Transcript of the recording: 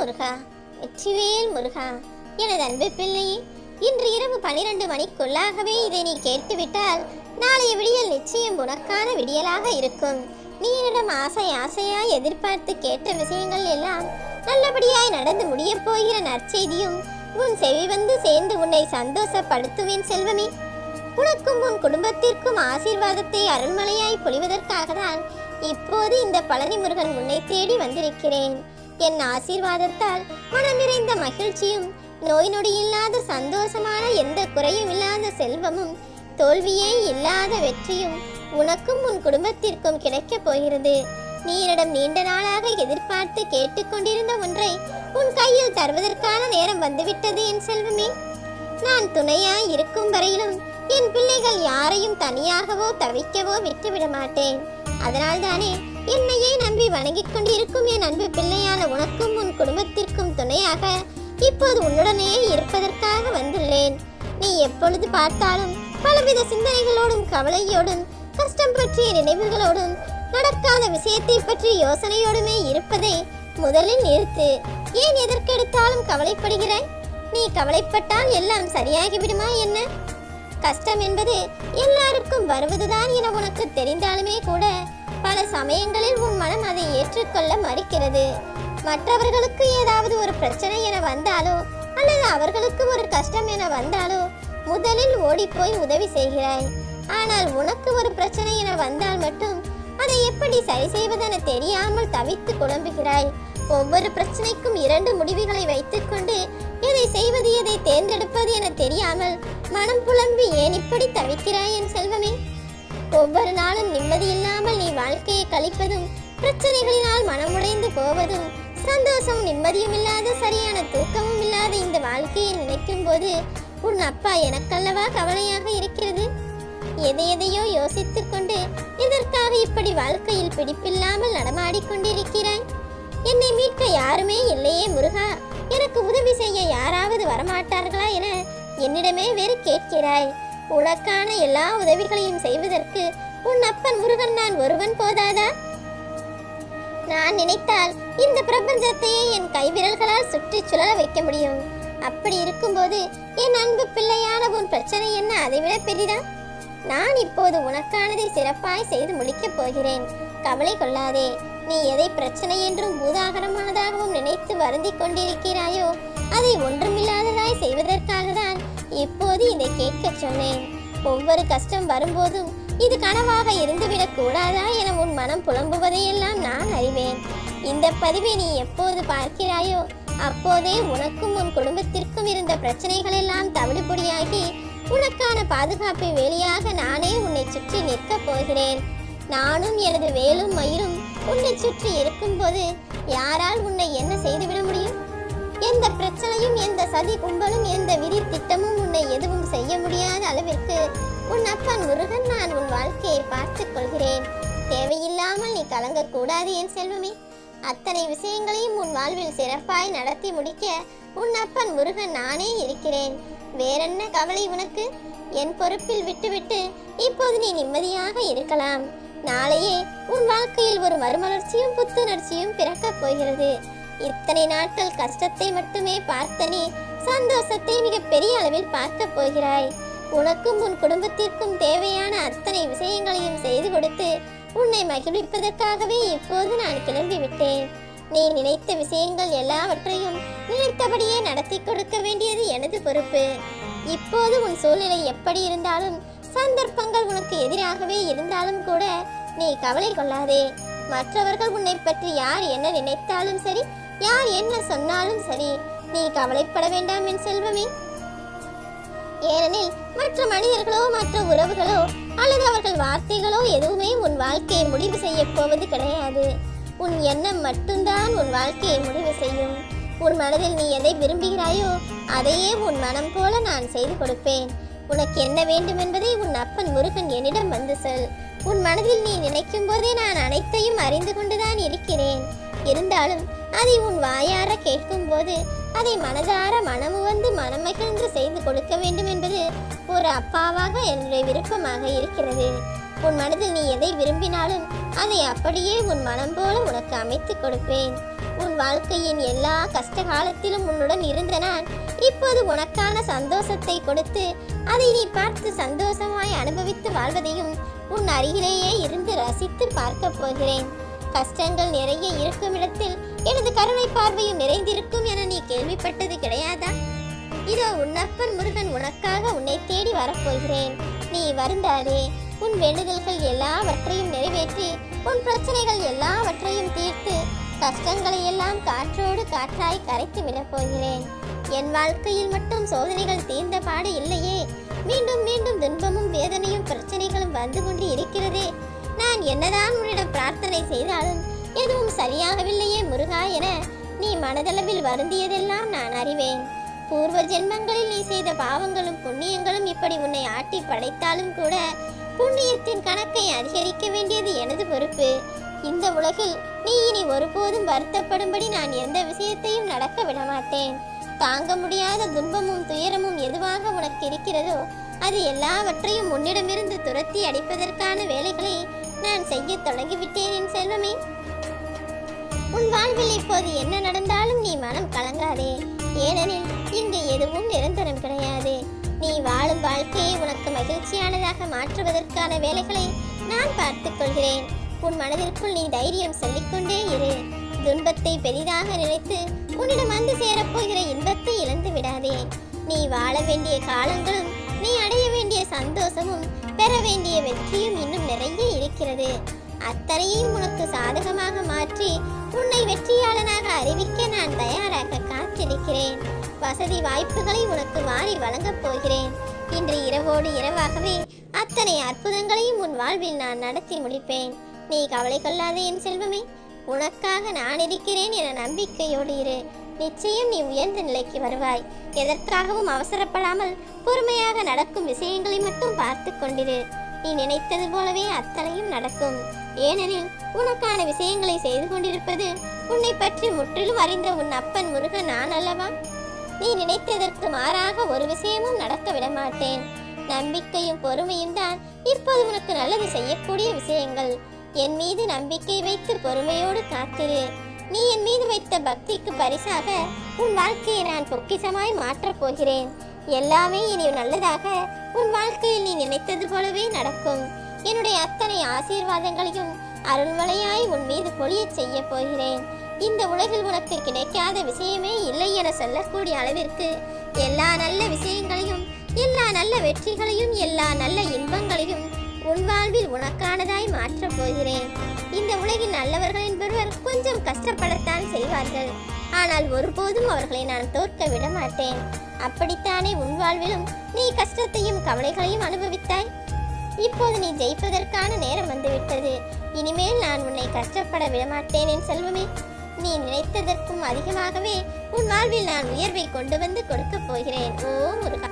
முருகா. வெற்றிவேல் முருகா. எனது அன்பு பிள்ளையே இன்று இரவு பனிரெண்டு மணிக்குள்ளாகவே இதை நீ கேட்டுவிட்டால் நாளைய விடியல் நிச்சயம் உனக்கான விடியலாக இருக்கும். நீ என்னிடம் ஆசை ஆசையாய் எதிர்பார்த்து கேட்ட விஷயங்கள் எல்லாம் நல்லபடியாய் நடந்து முடியப் போகிற நற்செய்தியும் உன் செவி வந்து சேர்ந்து உன்னை சந்தோஷப்படுத்துவேன் செல்வமே. உனக்கும் உன் குடும்பத்திற்கும் ஆசீர்வாதத்தை அருள்மலையாய் பொழிவதற்காக தான் இப்போது இந்த பழனி முருகன் உன்னை தேடி வந்திருக்கிறேன். என் ஆசீர்வாதத்தால் மனம் நிறைந்த மகிழ்ச்சியும் நோய் நொடி இல்லாத சந்தோஷமான எந்த குறையும் இல்லாத செல்வமும் தோல்வியே இல்லாத வெற்றியும் உனக்கும் உன் குடும்பத்திற்கும் கிடைக்கப் போகிறது. நீ என்னிடம் நீண்ட நாளாக எதிர்பார்த்து கேட்டுக்கொண்டிருந்த ஒன்றை உன் கையில் தருவதற்கான நேரம் வந்துவிட்டது என் செல்வமே. நான் துணையாய் இருக்கும் வரையிலும் என் பிள்ளைகள் யாரையும் தனியாகவோ தவிக்கவோ விட்டுவிட மாட்டேன். அதனால்தானே என்னையே நம்பி வணங்கிக் கொண்டிருக்கும் என் அன்பு பிள்ளையான உனக்கும் உன் குடும்பத்திற்கும் துணையாக இப்போது உன்னுடனே இருப்பதற்காக வந்துள்ளேன். நீ எப்பொழுது பார்த்தாலும் பலவித சிந்தனைகளோடும் கவலையோடும் கஷ்டம் பற்றிய நினைவுகளோடும் நடக்காத விஷயத்தை பற்றி யோசனையோடுமே இருப்பதை முதலில் நிறுத்து. ஏன் எதற்கெடுத்தாலும் கவலைப்படுகிறாய்? நீ கவலைப்பட்டால் எல்லாம் சரியாகிவிடுமா என்ன? கஷ்டம் என்பது எல்லாருக்கும் வருவதுதான் என உனக்கு தெரிந்தாலுமே கூட பல சமயங்களில் உன் மனம் அதை ஏற்றுக்கொள்ள மறுக்கிறது. மற்றவர்களுக்கு ஏதாவது ஒரு பிரச்சனை என வந்தாலோ அல்லது அவர்களுக்கு ஒரு கஷ்டம் என வந்தாலோ முதலில் ஓடிப்போய் உதவி செய்கிறாய். ஆனால் உனக்கு ஒரு பிரச்சனை என வந்தால் மட்டும் அதை எப்படி சரி செய்வதென தெரியாமல் தவித்து குழம்புகிறாய். ஒவ்வொரு பிரச்சனைக்கும் இரண்டு முடிவுகளை வைத்துக்கொண்டு எதை செய்வது எதை தேர்ந்தெடுப்பது என தெரியாமல் மனம் புலம்பி ஏன் இப்படி தவிக்கிறாய் என் செல்வமே? ஒவ்வொரு நாளும் நிம்மதி இல்லாமல் நீ வாழ்க்கையை கழிப்பதும் பிரச்சனைகளினால் மனமுடைந்து போவதும் சந்தோஷம் நிம்மதியும் இல்லாத சரியான தூக்கமும் இல்லாத இந்த வாழ்க்கையை நினைக்கும் போது உன் அப்பா எனக்கல்லவா கவலையாக இருக்கிறது? எதை எதையோ யோசித்துக் கொண்டு இதற்காக இப்படி வாழ்க்கையில் பிடிப்பில்லாமல் நடமாடிக்கொண்டிருக்கிறாய்? என்னை மீட்க யாருமே இல்லையே முருகா. எனக்கு உதவி செய்ய யாராவது வரமாட்டார்களா என என்னிடமே வேறு கேட்கிறாய். உனக்கான எல்லா உதவிகளையும் செய்வதற்கு உன் அப்பன் முருகன் நான் ஒருவன் போதாதா? நான் நினைத்தால் இந்த பிரபஞ்சத்தையே என் கைவிரல்களால் சுற்றி சுழல வைக்க முடியும். அப்படி இருக்கும்போது என் அன்பு பிள்ளையான உன் பிரச்சனை என்ன அதைவிட பெரிதா? நான் இப்போது உனக்கானதை சிறப்பாய் செய்து முடிக்கப் போகிறேன். கவலை கொள்ளாதே. நீ எதை பிரச்சனை என்றும் பூதாகரமானதாகவும் நினைத்து வருந்திக் கொண்டிருக்கிறாயோ அதை ஒன்றுமில்லாததாய் செய்வதற்காக தான் இப்போது இதை கேட்கச் சொன்னேன். ஒவ்வொரு கஷ்டம் வரும்போதும் இது கனவாக இருந்துவிடக் கூடாதா என உன் மனம் புலம்புவதையெல்லாம் நான் அறிவேன். இந்த பதிவை நீ எப்போது பார்க்கிறாயோ அப்போதே உனக்கும் உன் குடும்பத்திற்கும் இருந்த பிரச்சனைகள் எல்லாம் தவிடுபொடியாகி உனக்கான பாதுகாப்பு வேலையாக நானே உன்னை சுற்றி நிற்கப் போகிறேன். நானும் எனது வேலும் மயிலும் உன்னை சுற்றி இருக்கும்போது யாரால் உன்னை என்ன செய்துவிட முடியும்? எந்த பிரச்சனையும் எந்த சதி கும்பலும் எந்த விதி திட்டமும் உன்னை எதுவும் செய்ய முடியாத அளவிற்கு உன் அப்பன் முருகன் நான் உன் வாழ்க்கையை பார்த்துக் கொள்கிறேன். தேவையில்லாமல் நீ கலங்கக்கூடாது என் செல்வமே. அத்தனை விஷயங்களையும் உன் வாழ்வில் சிறப்பாய் நடத்தி முடிக்க உன் அப்பன் முருகன் நானே இருக்கிறேன். வேறென்ன கவலை உனக்கு? என் பொறுப்பில் விட்டுவிட்டு இப்போது நீ நிம்மதியாக இருக்கலாம். நாளையே உன் வாழ்க்கையில் ஒரு மறுமலர்ச்சியும் புத்துணர்ச்சியும் பிறக்கப் போகிறது. இத்தனை நாட்கள் கஷ்டத்தை மட்டுமே பார்த்த நீ சந்தோஷத்தை மிக பெரிய அளவில் பார்க்க போகிறாய். உனக்கும் உன் குடும்பத்திற்கும் தேவையான அத்தனை விஷயங்களையும் செய்து கொடுத்து உன்னை மகிழ்விப்பதற்காகவே இப்போது நான் கிளம்பி விட்டேன் நீ நினைத்த விஷயங்கள் எல்லாவற்றையும் நினைத்தபடியே நடத்தி கொடுக்க வேண்டியது எனது பொறுப்பு. இப்போது உன் சூழ்நிலை எப்படி இருந்தாலும் சந்தர்ப்பங்கள் உனக்கு எதிராகவே இருந்தாலும் கூட நீ கவலை கொள்ளாதே. மற்றவர்கள் உன்னை பற்றி யார் என்ன நினைத்தாலும் சரி யார் என்ன சொன்னாலும் சரி நீ கவலைப்பட வேண்டாம் என் செல்வமே. ஏனெனில் மற்ற மனிதர்களோ மற்ற உறவுகளோ அல்லது அவர்கள் வார்த்தைகளோ எதுவுமே உன் வாழ்க்கையை முடிவு செய்ய போவது கிடையாது. உன் எண்ணம் மட்டும்தான் உன் வாழ்க்கையை முடிவு செய்யும். உன் மனதில் நீ எதை விரும்புகிறாயோ அதையே உன் மனம் போல நான் செய்து கொடுப்பேன். உனக்கு என்ன வேண்டும் என்பதை உன் அப்பன் முருகன் என்னிடம் வந்து சொல். உன் மனதில் நீ நினைக்கும் போதே நான் அனைத்தையும் அறிந்து கொண்டுதான் இருக்கிறேன். இருந்தாலும் அதை உன் வாயார கேட்கும்போது அதை மனதார மனமுவந்து மனமகிழ்ந்து செய்து கொடுக்க வேண்டும் என்பது ஒரு அப்பாவாக என்னுடைய விருப்பமாக இருக்கிறது. உன் மனதில் நீ எதை விரும்பினாலும் அதை அப்படியே உன் மனம் போல உனக்கு அமைத்து கொடுப்பேன். உன் வாழ்க்கையின் எல்லா கஷ்ட காலத்திலும் உன்னுடன் இருந்த நான் இப்போது உனக்கான சந்தோஷத்தை கொடுத்து அதை நீ பார்த்து சந்தோஷமாய் அனுபவித்து வாழ்வதையும் உன் அருகிலேயே இருந்து ரசித்து பார்க்க போகிறேன். கஷ்டங்கள் நிறைய இருக்கும் இடத்தில் எனது கருணை பார்வையும் நிறைந்திருக்கும் என நீ கேள்விப்பட்டது கிடையாதா? இதோ உன்னப்பன் முருகன் உனக்காக உன்னை தேடி வரப்போகிறேன். நீ வருந்தாதே. உன் வேண்டுதல்கள் எல்லாவற்றையும் நிறைவேற்றி உன் பிரச்சனைகள் எல்லாவற்றையும் தீர்த்து கஷ்டங்களை எல்லாம் காற்றோடு காற்றாய் கரைத்து விடப் போகிறேன். என் வாழ்க்கையில் மட்டும் சோதனைகள் தீர்ந்த பாடு இல்லையே. மீண்டும் மீண்டும் துன்பமும் வேதனையும் பிரச்சனைகளும் வந்து கொண்டு இருக்கிறதே. நான் என்னதான் உன்னிடம் பிரார்த்தனை செய்தாலும் எதுவும் சரியாகவில்லையே முருகா என நீ மனதளவில் வருந்தியதெல்லாம் நான் அறிவேன். பூர்வ ஜென்மங்களில் நீ செய்த பாவங்களும் புண்ணியங்களும் இப்படி உன்னை ஆட்டி படைத்தாலும் கூட புண்ணியத்தின் கணக்கை அதிகரிக்க வேண்டியது எனது பொறுப்பு. இந்த உலகில் நீ இனி ஒருபோதும் வருத்தப்படும்படி நான் எந்த விஷயத்தையும் நடக்க விடமாட்டேன். தாங்க முடியாத துன்பமும் துயரமும் எதுவாக உனக்கு இருக்கிறதோ அது எல்லாவற்றையும் உன்னிடமிருந்து துரத்தி அடிப்பதற்கான வேலைகளை நான் செய்ய தொடங்கிவிட்டேன் என் செல்வமே. உன் வாழ்வில் இப்போது என்ன நடந்தாலும் நீ மனம் கலங்காதே. ஏனெனில் இங்கு எதுவும் நிரந்தரம் கிடையாது. நீ வாழும் வாழ்க்கையை உனக்கு மகிழ்ச்சியானதாக மாற்றுவதற்கான வேலைகளை நான் பார்த்துக் கொள்கிறேன். உன் மனதிற்குள் நீ தைரியம் சொல்லிக்கொண்டே இரு. துன்பத்தை பெரிதாக நினைத்து உன்னிடம் வந்து சேரப்போகிற இன்பத்தை இழந்து விடாதே நீ வாழ வேண்டிய காலங்களும் நீ அடைய வேண்டிய சந்தோஷமும் பெற வேண்டிய வெற்றியும் இன்னும் நிறைய இருக்கிறது. அத்தனையும் உனக்கு சாதகமாக மாற்றி உன்னை வெற்றியாளனாக அறிவிக்க நான் தயாராக காத்திருக்கிறேன். வசதி வாய்ப்புகளை உனக்கு வாரி வழங்கப் போகிறேன். இன்று இரவோடு இரவாகவே அத்தனை அற்புதங்களையும் உன் வாழ்வில் நான் நடத்தி முடிப்பேன். நீ கவலை கொள்ளாதே என் செல்வமே. உனக்காக நான் இருக்கிறேன் என நம்பிக்கையோடு இரு. நிச்சயம் நீ உயர்ந்த நிலைக்கு வருவாய். எதற்காகவும் அவசரப்படாமல் பொறுமையாக நடக்கும் விஷயங்களை மட்டும் பார்த்து கொண்டிரு. நீ நினைத்தது போலவே அத்தனையும் நடக்கும். ஏனெனில் உனக்கான விஷயங்களை செய்து கொண்டிருப்பது உன்னை பற்றி முற்றிலும் அறிந்த உன் அப்பன் முருகன் நான் அல்லவா? நீ நினைத்ததற்கு மாறாக ஒரு விஷயமும் நடக்க விட மாட்டேன் நம்பிக்கையும் பொறுமையும் தான் இப்போது உனக்கு நல்லது செய்யக்கூடிய விஷயங்கள். என் மீது நம்பிக்கை வைத்து பொறுமையோடு காத்திரு. நீ என் மீது வைத்த பக்திக்கு பரிசாக உன் வாழ்க்கையை நான் பொக்கிசமாய் மாற்றப் போகிறேன். எல்லாமே இனி நல்லதாக உன் வாழ்க்கையில் நீ நினைத்தது போலவே நடக்கும். என்னுடைய அத்தனை ஆசீர்வாதங்களையும் அருள்மலையாய் உன் மீது பொழியச் செய்ய போகிறேன். இந்த உலகில் உனக்கு கிடைக்காத விஷயமே இல்லை என சொல்லக்கூடிய அளவிற்கு எல்லா நல்ல விஷயங்களையும் எல்லா நல்ல வெற்றிகளையும் எல்லா நல்ல இன்பங்களையும் உன் வாழ்வில் உனக்கானதாய் மாற்றப் போகிறேன். இந்த உலகில் நல்லவர்கள் என்பவர் கொஞ்சம் கஷ்டப்படத்தான் செய்வார்கள். ஆனால் ஒருபோதும் அவர்களை நான் தோற்க விட மாட்டேன். அப்படித்தானே உன் வாழ்விலும் நீ கஷ்டத்தையும் கவலைகளையும் அனுபவித்தாய்? இப்போது நீ ஜெயிப்பதற்கான நேரம் வந்துவிட்டது. இனிமேல் நான் உன்னை கஷ்டப்பட விடமாட்டேன் என் செல்வமே. நீ நினைத்ததற்கும் அதிகமாகவே உன் வாழ்வில் நான் உயர்வை கொண்டு வந்து கொடுக்கப் போகிறேன். ஓ முருகா!